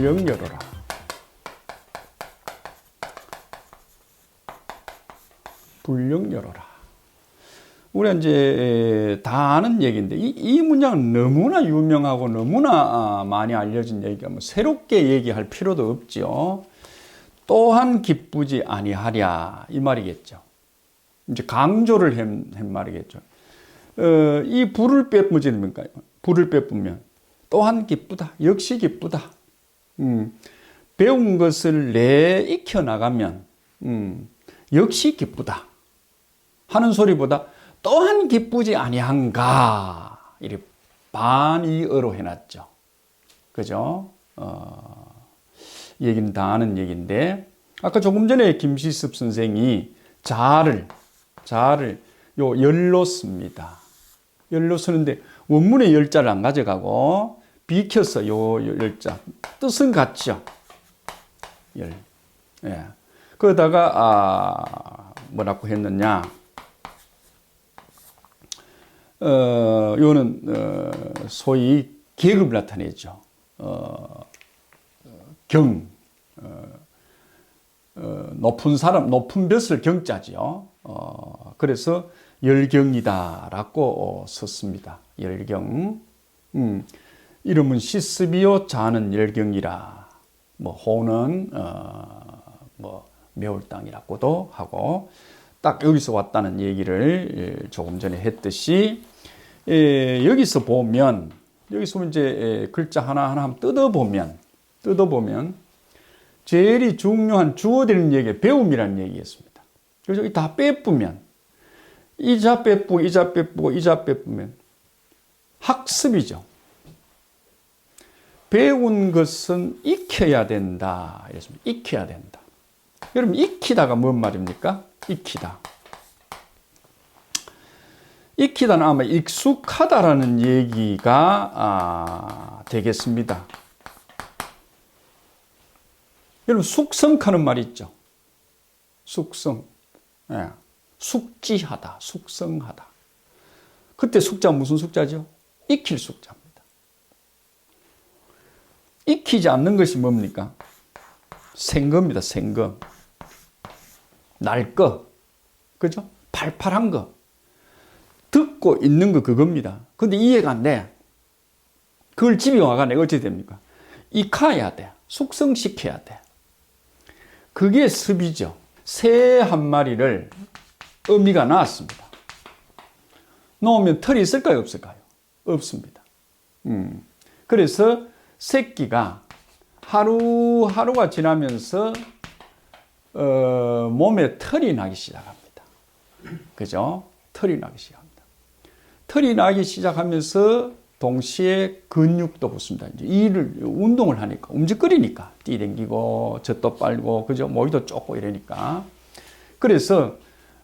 돼 있다. 불령여로라. 불령여로라. 우리가 이제 다 아는 얘기인데 이, 이 문장은 너무나 유명하고 너무나 아, 많이 알려진 얘기가 뭐 새롭게 얘기할 필요도 없지요. 또한 기쁘지 아니하랴 이 말이겠죠. 이제 강조를 한, 한 말이겠죠. 어, 이 불을 빼부지니까요. 불을 빼쁘면 또한 기쁘다. 역시 기쁘다. 음, 배운 것을 내 익혀 나가면 음, 역시 기쁘다. 하는 소리보다 또한 기쁘지 아니한가 이리 반이어로 해놨죠. 그죠? 어, 얘기는 다 아는 얘기인데 아까 조금 전에 김시습 선생이 자를 자를 요 열로 씁니다. 열로 쓰는데 원문의 열자를 안 가져가고 비켜서 요 열자 뜻은 같죠. 열. 예. 그러다가 아 뭐라고 했느냐? 어, 요는 어, 소위 계급을 나타내죠. 어, 경, 어, 어, 높은 사람, 높은 벼슬 경자지요. 어, 그래서 열경이다라고 썼습니다. 열경. 음, 이름은 시스비오 자는 열경이라. 뭐 호는 어, 뭐 매울 땅이라고도 하고 딱 여기서 왔다는 얘기를 조금 전에 했듯이 예, 여기서 보면 여기서 이제 예, 글자 하나 하나 뜯어 보면 뜯어 보면 제일 중요한 주어 되는 얘기 배움이라는 얘기였습니다. 그래서 다 빼쁘면 이자 빼쁘고 이자 빼쁘고 이자 빼쁘면 학습이죠. 배운 것은 익혀야 된다. 이랬습니다. 익혀야 된다. 여러분 익히다가 뭔 말입니까? 익히다. 익히다는 아마 익숙하다라는 얘기가 아, 되겠습니다. 여러분 숙성하는 말 있죠. 숙성. 예. 숙지하다, 숙성하다. 그때 숙자 무슨 숙자죠? 익힐 숙자입니다. 익히지 않는 것이 뭡니까? 생거입니다, 생거. 날 거. 그죠? 팔팔한 거. 듣고 있는 거 그겁니다. 근데 이해가 안 돼. 그걸 집에 와가 내가 어찌 됩니까? 익혀야 돼. 숙성시켜야 돼. 그게 습이죠. 새 한 마리를 어미가 낳았습니다. 놓으면 털이 있을까요? 없을까요? 없습니다. 음. 그래서 새끼가 하루하루가 지나면서 어, 몸에 털이 나기 시작합니다. 그죠? 털이 나기 시작합니다. 털이 나기 시작하면서 동시에 근육도 붙습니다. 이제 일을 운동을 하니까 움직거리니까 뛰댕기고 젖도 빨고 그죠? 모기도 쫓고 이러니까 그래서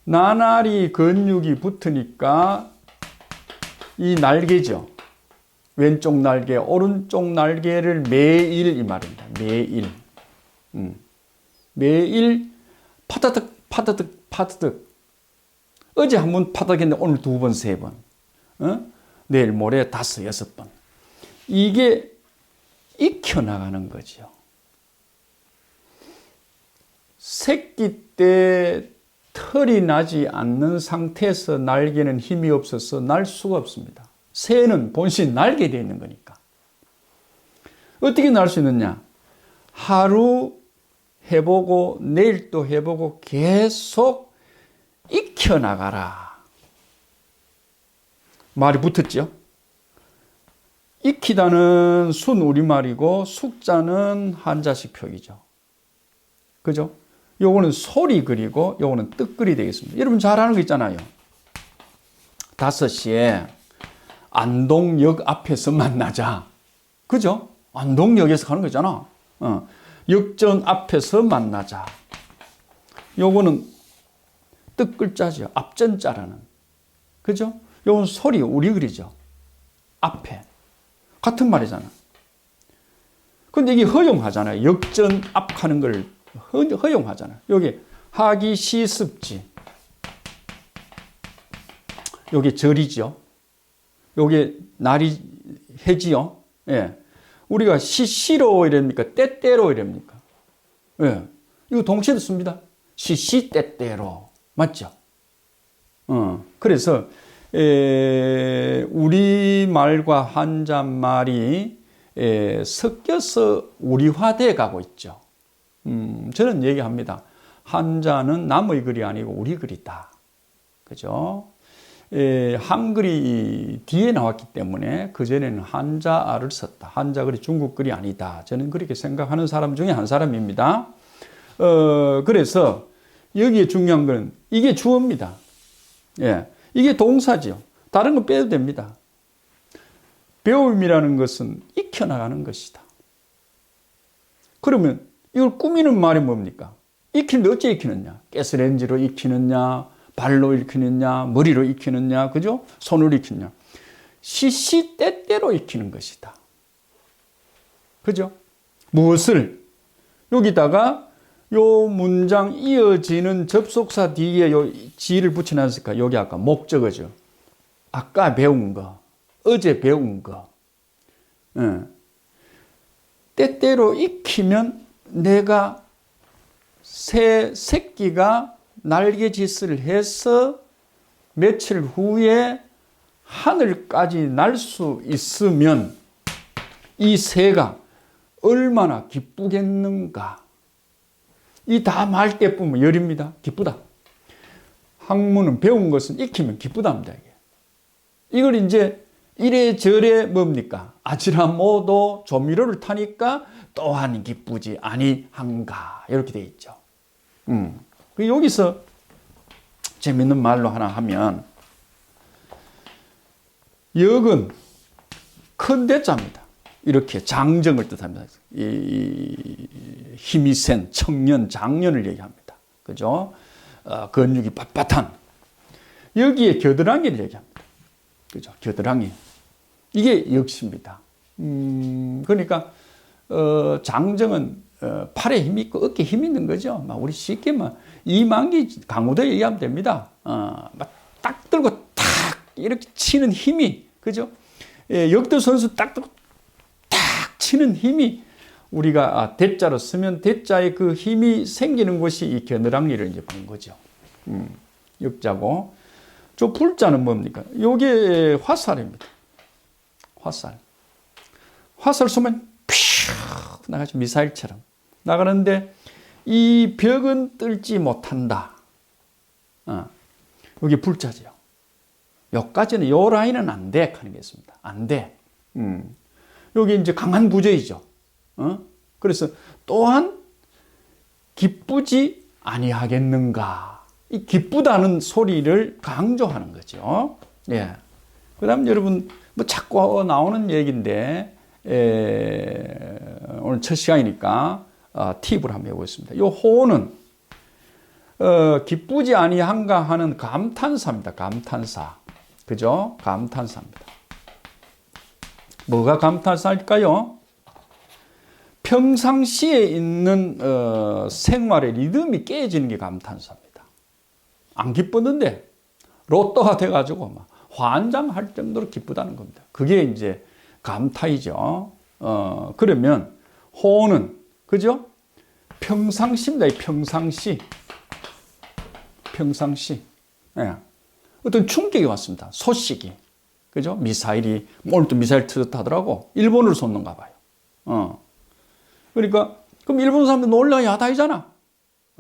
나날이 근육이 붙으니까 이 날개죠. 왼쪽 날개, 오른쪽 날개를 매일 이 말입니다. 매일. 음. 매일 파다득, 파다득, 파다득. 어제 한 번 파닥했는데 오늘 두 번, 세 번. 어? 내일 모레 다섯, 여섯 번. 이게 익혀 나가는 거죠. 새끼 때 털이 나지 않는 상태에서 날개는 힘이 없어서 날 수가 없습니다. 새는 본신 날게 되어 있는 거니까. 어떻게 날 수 있느냐? 하루 해보고 내일 또 해보고 계속 익혀나가라. 말이 붙었죠? 익히다는 순 우리말이고 숙자는 한자식 표기죠. 그죠? 요거는 소리 그리고 요거는 뜻글이 되겠습니다. 여러분 잘 아는 거 있잖아요. 5시에 안동역 앞에서 만나자. 그죠? 안동역에서 가는 거잖아. 어. 역전 앞에서 만나자. 요거는 뜻글자죠. 앞전자라는. 그죠? 요건 소리, 우리 글이죠. 앞에. 같은 말이잖아. 근데 이게 허용하잖아요. 역전 앞 하는 걸 허 용하잖아요. 여기 하기 시습지. 여기 절이죠. 요게 날이 해지요. 예. 우리가 시시로 이랍니까? 때때로 이랍니까? 예. 이거 동시에도 씁니다. 시시 때때로. 맞죠? 어. 그래서 에, 우리 말과 한자 말이 에, 섞여서 우리화돼 가고 있죠. 음, 저는 얘기합니다. 한자는 남의 글이 아니고 우리 글이다. 그죠? 에, 한글이 뒤에 나왔기 때문에 그전에는 한자를 썼다. 한자 글이 중국 글이 아니다. 저는 그렇게 생각하는 사람 중에 한 사람입니다. 어, 그래서 여기에 중요한 건 이게 주어입니다. 예. 이게 동사지요. 다른 건 빼도 됩니다. 배움이라는 것은 익혀나가는 것이다. 그러면 이걸 꾸미는 말이 뭡니까? 익히는데 어째 익히느냐? 가스렌지로 익히느냐? 발로 익히느냐? 머리로 익히느냐? 그죠? 손으로 익히느냐? 시시때때로 익히는 것이다. 그죠? 무엇을? 여기다가 요 문장 이어지는 접속사 뒤에 요 지를 붙여놨을까? 여기 아까 목적어죠. 아까 배운 거, 어제 배운 거. 예. 때때로 익히면 내가 새 새끼가 날개짓을 해서 며칠 후에 하늘까지 날 수 있으면 이 새가 얼마나 기쁘겠는가. 이 다 말때 보면 열입니다. 기쁘다. 학문은 배운 것은 익히면 기쁘답니다. 이게. 이걸 이제 이래저래 뭡니까? 아지라모도 조미료를 타니까 또한 기쁘지 아니한가 이렇게 돼 있죠. 음. 그 여기서 재밌는 말로 하나 하면 역은 큰 대자입니다. 이렇게 장정을 뜻합니다. 이 힘이 센 청년, 장년을 얘기합니다. 그죠? 어, 근육이 빳빳한 여기에 겨드랑이를 얘기합니다. 그죠? 겨드랑이. 이게 역시입니다. 음, 그러니까, 어, 장정은, 어, 팔에 힘이 있고 어깨에 힘이 있는 거죠. 막 우리 쉽게 막 이만기 강호도 얘기하면 됩니다. 어, 막딱 들고 탁 이렇게 치는 힘이, 그죠? 예, 역도 선수 딱 들고 탁 치는 힘이 우리가 아, 대자로 쓰면 대자의 그 힘이 생기는 곳이 이 겨드랑이를 이제 본 거죠. 음, 역자고. 저 불자는 뭡니까? 요게 화살입니다. 화살. 화살 쏘면 퓨 나가죠. 미사일처럼. 나가는데 이 벽은 뚫지 못한다. 어. 여기 불자죠. 여기까지는 요 라인은 안 돼. 하는 게 있습니다. 안 돼. 음. 여기 이제 강한 부재이죠. 어? 그래서 또한 기쁘지 아니하겠는가. 이 기쁘다는 소리를 강조하는 거죠. 예. 그 다음 여러분, 뭐 자꾸 나오는 얘기인데, 에, 오늘 첫 시간이니까, 어, 팁을 한번 해보겠습니다. 요 호는, 어, 기쁘지 아니한가 하는 감탄사입니다. 감탄사. 그죠? 감탄사입니다. 뭐가 감탄사일까요? 평상시에 있는 어, 생활의 리듬이 깨지는 게 감탄사입니다. 안 기뻤는데 로또가 돼가지고 막 환장할 정도로 기쁘다는 겁니다. 그게 이제 감타이죠. 어, 그러면 호는 그죠? 평상시입니다. 평상시. 평상시. 예. 어떤 충격이 왔습니다. 소식이. 그죠? 미사일이, 오늘도 미사일 터졌다더라고. 일본으로 쏘는가 봐요. 어. 그러니까, 그럼 일본 사람들 놀라 야다이잖아.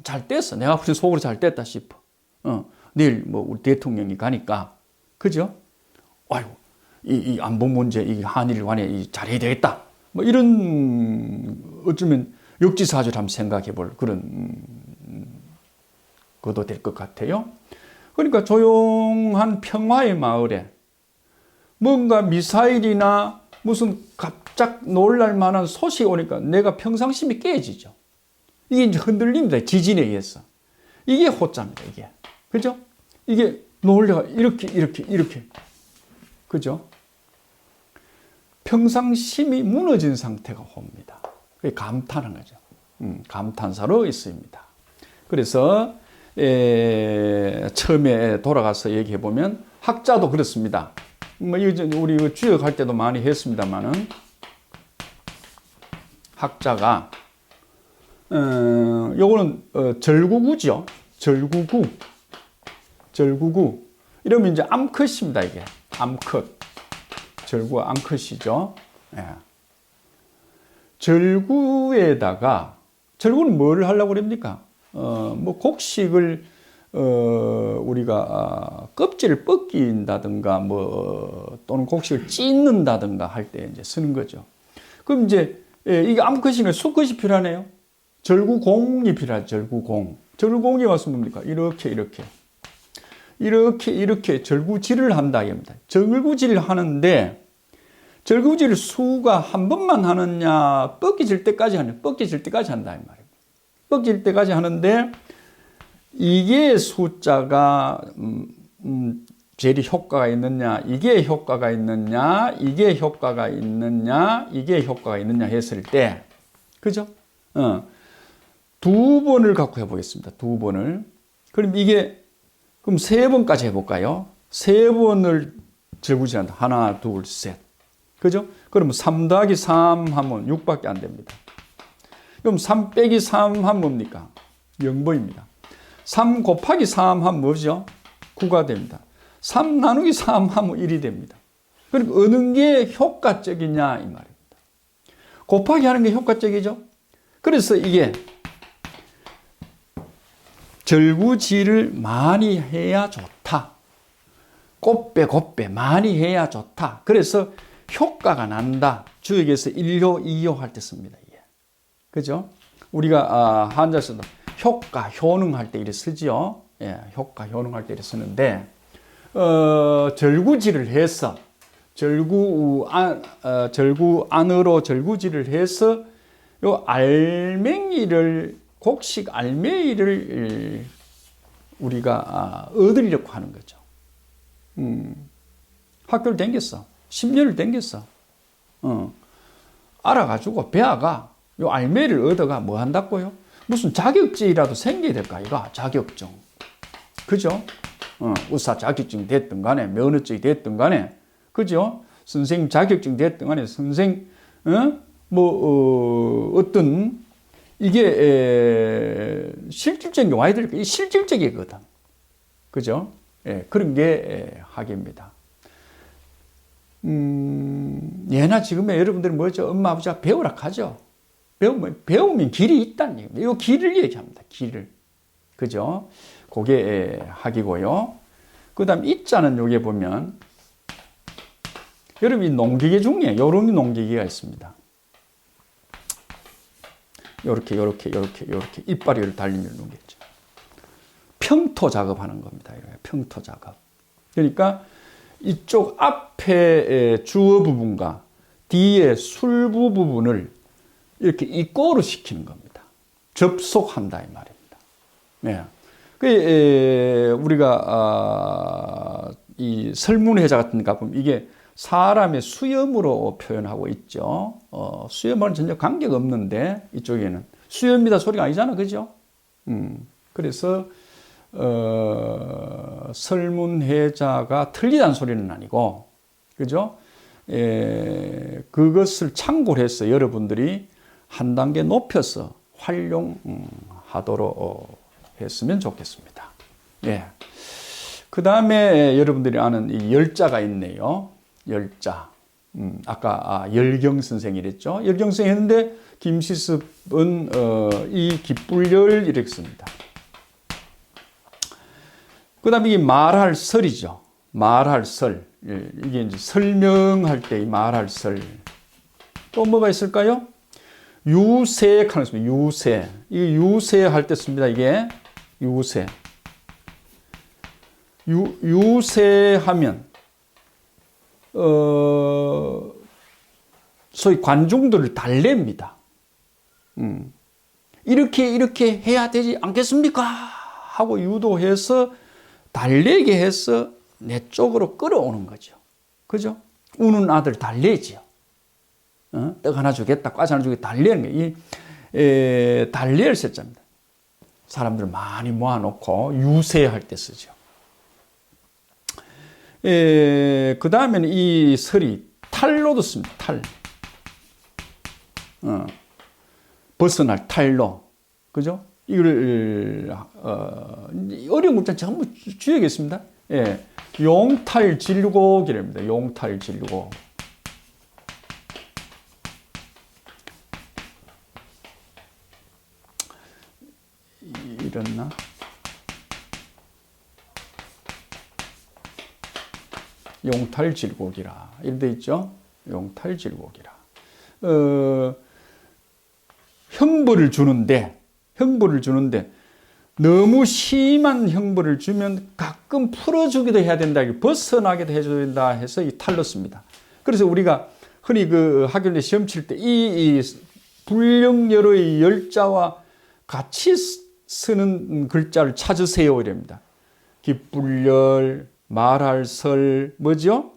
잘 뗐어. 내가 무슨 속으로 잘 뗐다 싶어. 어. 내일 뭐 우리 대통령이 가니까. 그죠? 아유, 이, 이 안보 문제, 이 한일 간에 이 잘해야 되겠다. 뭐 이런, 어쩌면 역지사지를 한번 생각해 볼 그런, 음, 것도 될 것 같아요. 그러니까 조용한 평화의 마을에 뭔가 미사일이나 무슨 갑작 놀랄 만한 소식이 오니까 내가 평상심이 깨지죠. 이게 이제 흔들립니다. 지진에 의해서. 이게 호자입니다. 이게. 그죠? 이게 놀래가 이렇게, 이렇게, 이렇게. 그죠? 평상심이 무너진 상태가 호입니다. 감탄한 거죠. 음, 감탄사로 있습니다. 그래서 에, 처음에 돌아가서 얘기해 보면 학자도 그렇습니다. 뭐 우리 주역할 때도 많이 했습니다만은 학자가 어, 요거는 어, 절구구죠. 절구구. 절구구. 이러면 이제 암컷입니다, 이게. 암컷. 절구 암컷이죠. 예. 절구에다가 절구는 뭘 하려고 그럽니까? 어, 뭐 곡식을 어, 우리가 아, 껍질을 벗긴다든가 뭐 또는 곡식을 찢는다든가 할 때 이제 쓰는 거죠. 그럼 이제 예, 이게 암컷이네 수컷이 필요하네요. 절구공이 필요하죠. 절구공. 절구공이 와서 뭡니까? 이렇게 이렇게 이렇게 이렇게 절구질을 한다 이겁니다. 절구질을 하는데 절구질 수가 한 번만 하느냐 뻗겨질 때까지 하냐 뻗겨질 때까지 한다 이 말입니다. 뻗길 때까지 하는데 이게 숫자가 음, 음, 제일 효과가 있느냐 이게 효과가 있느냐 이게 효과가 있느냐 이게 효과가 있느냐 했을 때 그죠? 어. 두 번을 갖고 해보겠습니다. 두 번을. 그럼 이게, 그럼 세 번까지 해볼까요? 세 번을 절구질한다. 하나, 둘, 셋. 그죠? 그러면 3 더하기 3 하면 6밖에 안 됩니다. 그럼 3 빼기 3 하면 뭡니까? 0번입니다. 3 곱하기 3 하면 뭐죠? 9가 됩니다. 3 나누기 3 하면 1이 됩니다. 그러니까 어느 게 효과적이냐 이 말입니다. 곱하기 하는 게 효과적이죠? 그래서 이게 절구질을 많이 해야 좋다. 꽃배 곱배 많이 해야 좋다. 그래서 효과가 난다. 주역에서 1호, 2호 할때 씁니다. 이게. 그죠? 우리가 아, 한자에서도 효과, 효능 할 때 이렇게 쓰지요. 예, 효과, 효능 할 때 이렇게 쓰는데 어, 절구질을 해서 절구 안, 어, 절구 안으로 절구질을 해서 요 알맹이를 곡식 알맹이를 우리가 아, 얻으려고 하는 거죠. 음, 학교를 댕겼어. 10년을 댕겼어. 어. 알아가지고 배아가 요 알맹이를 얻어가 뭐 한다고요? 무슨 자격증이라도 생겨야 될까, 이거? 자격증. 그죠? 어, 의사 자격증 됐든 간에, 면허증이 됐든 간에, 그죠? 선생 자격증 됐든 간에, 선생, 어? 뭐, 어, 어떤 이게 에, 실질적인 거, 실질적이거든. 그죠? 예, 그런 게 에, 학입니다. 음, 예나 지금의 여러분들은 뭐죠? 엄마, 아버지가 배우라 하죠. 배우면, 배우면 길이 있다는 얘기입니다. 이 길을 얘기합니다. 길을. 그죠? 그게 학이고요. 그 다음 이자는 여기 보면, 여러분 이 농기계 중에 요런 농기계가 있습니다. 요렇게 요렇게 요렇게 요렇게 이빨이 를 달린 놈겠죠. 평토 작업하는 겁니다. 평토 작업. 그러니까 이쪽 앞에 주어 부분과 뒤에 술부 부분을 이렇게 이꼬로 시키는 겁니다. 접속한다 이 말입니다. 네. 그 우리가 아, 이 설문회자 같은 거 보면 이게 사람의 수염으로 표현하고 있죠. 어, 수염은 전혀 관계가 없는데 이쪽에는 수염이다 소리가 아니잖아, 그죠? 음, 그래서 어, 설문회자가 틀리다는 소리는 아니고, 그죠? 에, 그것을 참고를 해서 여러분들이 한 단계 높여서 활용하도록 어, 했으면 좋겠습니다. 예. 그 다음에 여러분들이 아는 이 열자가 있네요. 열자. 음, 아까 아, 열경 선생이랬죠. 열경 선생 했는데 김시습은 어, 이 기쁠열 이렇게 씁니다. 그 다음에 이 말할 설이죠. 말할 설. 예, 이게 이제 설명할 때 이 말할 설. 또 뭐가 있을까요? 유세 하는 씁니다. 유세. 이 유세 할때 씁니다. 이게 유세. 유, 유세하면 어, 소위 관중들을 달랩니다. 음. 이렇게 이렇게 해야 되지 않겠습니까? 하고 유도해서 달래게 해서 내 쪽으로 끌어오는 거죠. 그죠? 우는 아들 달래지요. 어? 떡 하나 주겠다, 과자 하나 주겠다, 달래는 게, 이, 에, 달래를 세자입니다. 사람들 많이 모아놓고 유세할 때 쓰죠. 그 다음에는 이 설이 탈로도 씁니다. 탈. 어, 벗어날 탈로. 그죠? 이걸, 어, 어려운 문자 전부 주야겠습니다. 예. 용탈 진료곡이랍니다. 용탈 진료곡. 이랬나? 용탈 질곡이라 이렇게 있죠. 용탈 질곡이라. 어, 형벌을 주는데 형벌을 주는데 너무 심한 형벌을 주면 가끔 풀어주기도 해야 된다. 벗어나기도 해줘야 된다 해서 이 탈렀습니다. 그래서 우리가 흔히 그 학교 시험 칠 때이 불령여의 열자와 같이 쓰는 글자를 찾으세요 이랍니다. 기불열, 말할설, 뭐죠?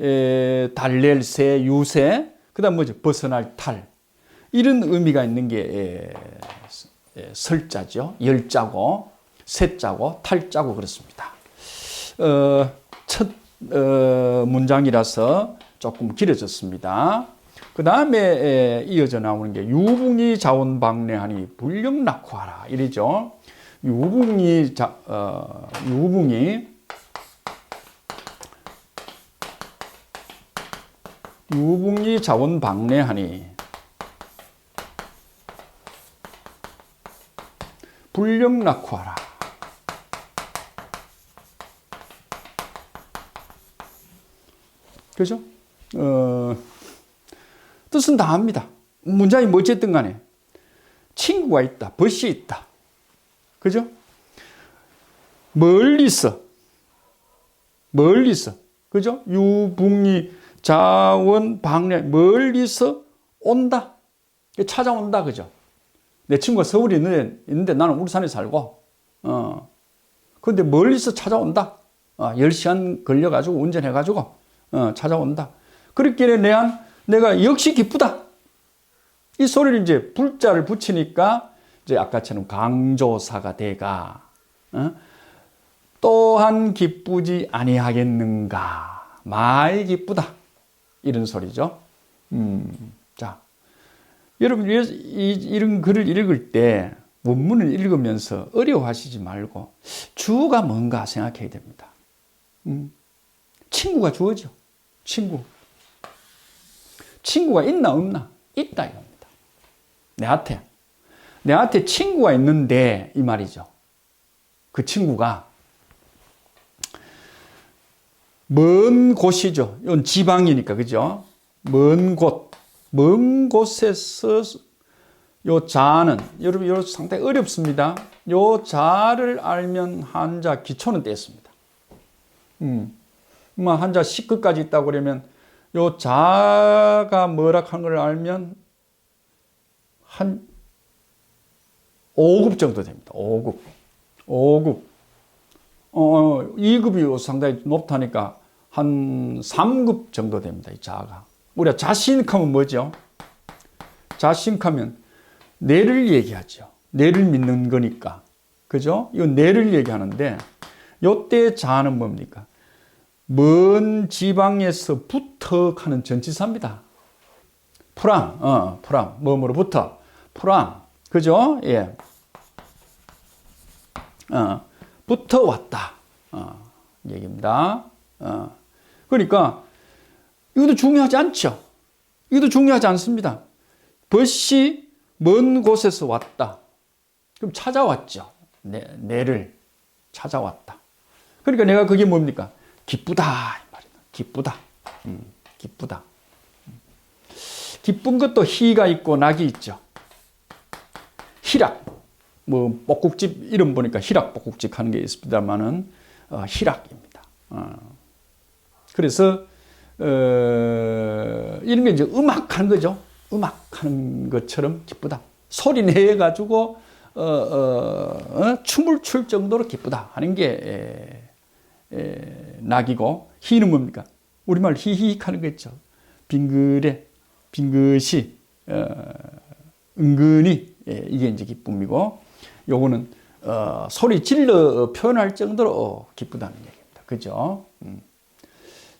에, 달랠새, 유새, 그 다음 뭐죠? 벗어날 탈. 이런 의미가 있는 게 에, 에, 설자죠. 열자고, 새자고, 탈자고 그렇습니다. 어, 첫 어, 문장이라서 조금 길어졌습니다. 그 다음에 이어져 나오는 게 유붕이 자원 방래하니 불령 낙화라 이러죠. 유붕이 자, 어, 유붕이 유붕이 자원 방래하니 불령 낙화라. 그죠? 어, 뜻은 다 합니다. 문장이 뭐 어쨌든 간에. 친구가 있다. 벗이 있다. 그죠? 멀리서. 멀리서. 그죠? 유붕이 자원 방래. 멀리서 온다. 찾아온다. 그죠? 내 친구가 서울에 있는데, 있는데 나는 울산에 살고, 어. 근데 멀리서 찾아온다. 어, 10시간 걸려가지고, 운전해가지고, 어, 찾아온다. 그렇기에 내한 내가 역시 기쁘다. 이 소리를 이제 불자를 붙이니까 이제 아까처럼 강조사가 돼가 어? 또한 기쁘지 아니하겠는가 많이 기쁘다 이런 소리죠. 음, 자 여러분 이, 이런 글을 읽을 때 원문을 읽으면서 어려워하시지 말고 주가 뭔가 생각해야 됩니다. 음, 친구가 주어죠. 친구. 친구가 있나 없나? 있다 이겁니다. 내한테. 내한테 친구가 있는데 이 말이죠. 그 친구가 먼 곳이죠. 이건 지방이니까 그죠? 먼 곳. 먼 곳에서 요 자는 여러분 요 상당히 어렵습니다. 요 자를 알면 한자 기초는 뗐습니다. 음. 뭐 한자 10급까지 있다고 그러면 요 자가 뭐라 하는 걸 알면 한 5급 정도 됩니다. 5급. 5급. 어, 2급이 상당히 높다니까 한 3급 정도 됩니다. 이 자가. 우리가 자신하면 뭐죠? 자신하면 내를 얘기하죠. 내를 믿는 거니까. 그죠? 이건 내를 얘기하는데 요때 자는 뭡니까? 먼 지방에서부터 하는 전치사입니다. 프랑, 어, 프랑, 뭐뭐로부터, 프랑, 그죠? 예. 어, 부터 왔다. 어, 얘기입니다. 어. 그러니까, 이것도 중요하지 않죠? 이것도 중요하지 않습니다. 벗이 먼 곳에서 왔다. 그럼 찾아왔죠. 내, 내를 찾아왔다. 그러니까 내가 그게 뭡니까? 기쁘다 이 말이다. 기쁘다. 음, 기쁘다. 음. 기쁜 것도 희가 있고 낙이 있죠. 희락. 뭐 볶국집 이름 보니까 희락 볶국집 하는 게 있습니다만은 어, 희락입니다. 어. 그래서 어, 이런 게 이제 음악 하는 거죠. 음악 하는 것처럼 기쁘다. 소리 내 가지고 어, 어, 어, 춤을 출 정도로 기쁘다 하는 게 에, 에, 낙이고 희는 뭡니까? 우리말 희희하는 거 있죠. 빙글에 빙긋이 어, 은근히 예, 이게 이제 기쁨이고 요거는 어, 소리 질러 표현할 정도로 기쁘다는 얘기입니다. 그죠? 음.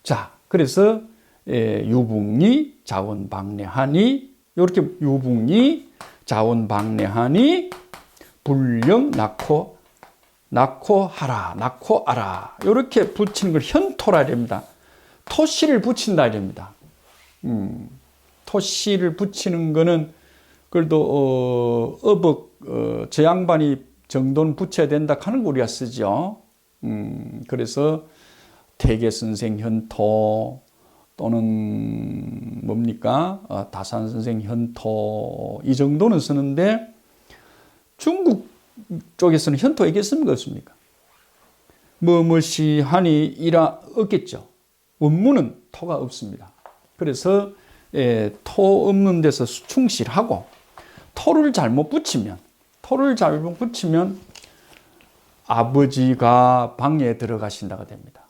자, 그래서 예, 유붕이 자원 방래하니 이렇게 유붕이 자원 방내하니 불령 낳고 낳고 하라 낳고 알아 이렇게 붙이는 걸 현토라 됩니다. 토씨를 붙인다 됩니다. 음, 토씨를 붙이는 거는 그래도 어, 어복 어, 저 양반이 정도는 붙여야 된다 하는 거 우리가 쓰죠. 음, 그래서 태계 선생 현토 또는 뭡니까 어, 다산 선생 현토 이 정도는 쓰는데 중국 쪽에서는 현토 얘기했습니까 없습니까? 뭐뭐시 하니 이라 없겠죠. 원문은 토가 없습니다. 그래서 예, 토 없는 데서 충실하고 토를 잘못 붙이면 토를 잘못 붙이면 아버지가 방에 들어가신다가 됩니다.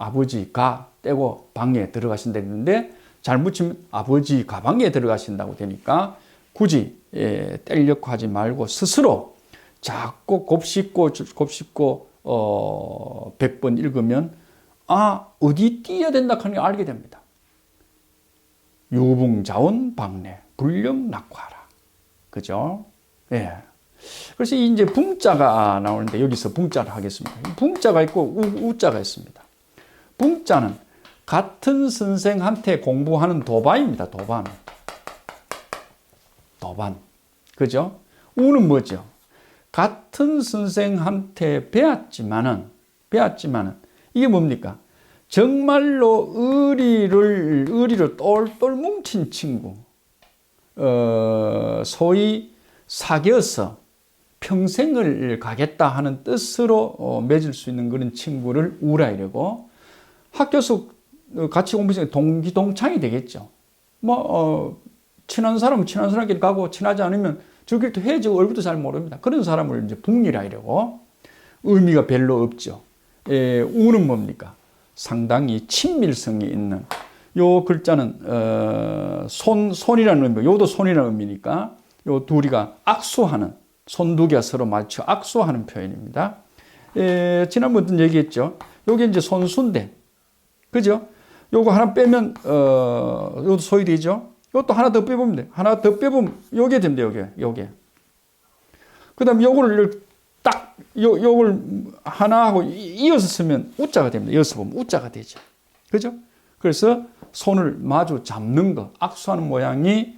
아버지가 떼고 방에 들어가신다 했는데 잘 붙이면 아버지 가방에 들어가신다고 되니까 굳이 예, 떼려고 하지 말고 스스로 자꾸 곱씹고 곱씹고 어 100번 읽으면 아 어디 띄어야 된다 하는 걸 알게 됩니다. 유붕자원 방내 불령 낙화라. 그죠? 예. 그래서 이제 붕자가 나오는데 여기서 붕자를 하겠습니다. 붕자가 있고 우, 우자가 있습니다. 붕자는 같은 선생한테 공부하는 도반입니다. 도반. 도반. 그죠? 우는 뭐죠? 같은 선생한테 배웠지만은, 배웠지만은, 이게 뭡니까? 정말로 의리를, 의리로 똘똘 뭉친 친구, 어, 소위 사귀어서 평생을 가겠다 하는 뜻으로 어, 맺을 수 있는 그런 친구를 우라 이러고 학교에서 같이 공부해서 동기 동창이 되겠죠. 뭐, 어, 친한 사람은 친한 사람끼리 가고 친하지 않으면 또 헤어지고 얼굴도 잘 모릅니다. 그런 사람을 이제 북리라 이러고 의미가 별로 없죠. 예, 우는 뭡니까? 상당히 친밀성이 있는 요 글자는 어, 손 손이라는 의미, 요도 손이라는 의미니까 요 둘이가 악수하는 손 두 개가 서로 맞춰 악수하는 표현입니다. 예, 지난번에 얘기했죠. 요게 이제 손수인데, 그죠? 요거 하나 빼면 어, 요도 소위 되죠. 요것도 하나 더 빼보면 돼. 하나 더 빼보면 요게 됩니다. 요게 요게. 그다음 요거를 딱 요, 요걸 하나 하고 이어서 쓰면 우자가 됩니다. 이어서 보면 우자가 되죠. 그죠? 그래서 손을 마주 잡는 거, 악수하는 모양이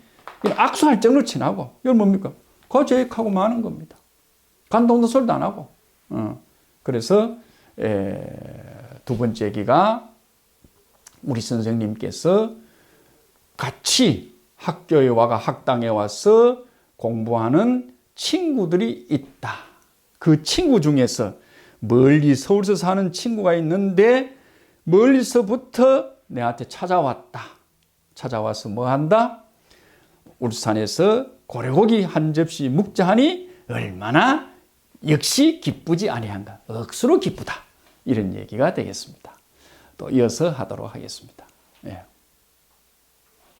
악수할 정도로 친하고 이건 뭡니까? 거제익하고 마는 겁니다. 간동도 소리도 안 하고. 어. 그래서 에, 두 번째 얘기가 우리 선생님께서 같이 학교에 와가 학당에 와서 공부하는 친구들이 있다. 그 친구 중에서 멀리 서울서 사는 친구가 있는데 멀리서부터 내한테 찾아왔다. 찾아와서 뭐 한다? 울산에서 고래고기 한 접시 묵자하니 얼마나 역시 기쁘지 아니한가. 억수로 기쁘다. 이런 얘기가 되겠습니다. 또 이어서 하도록 하겠습니다. 예.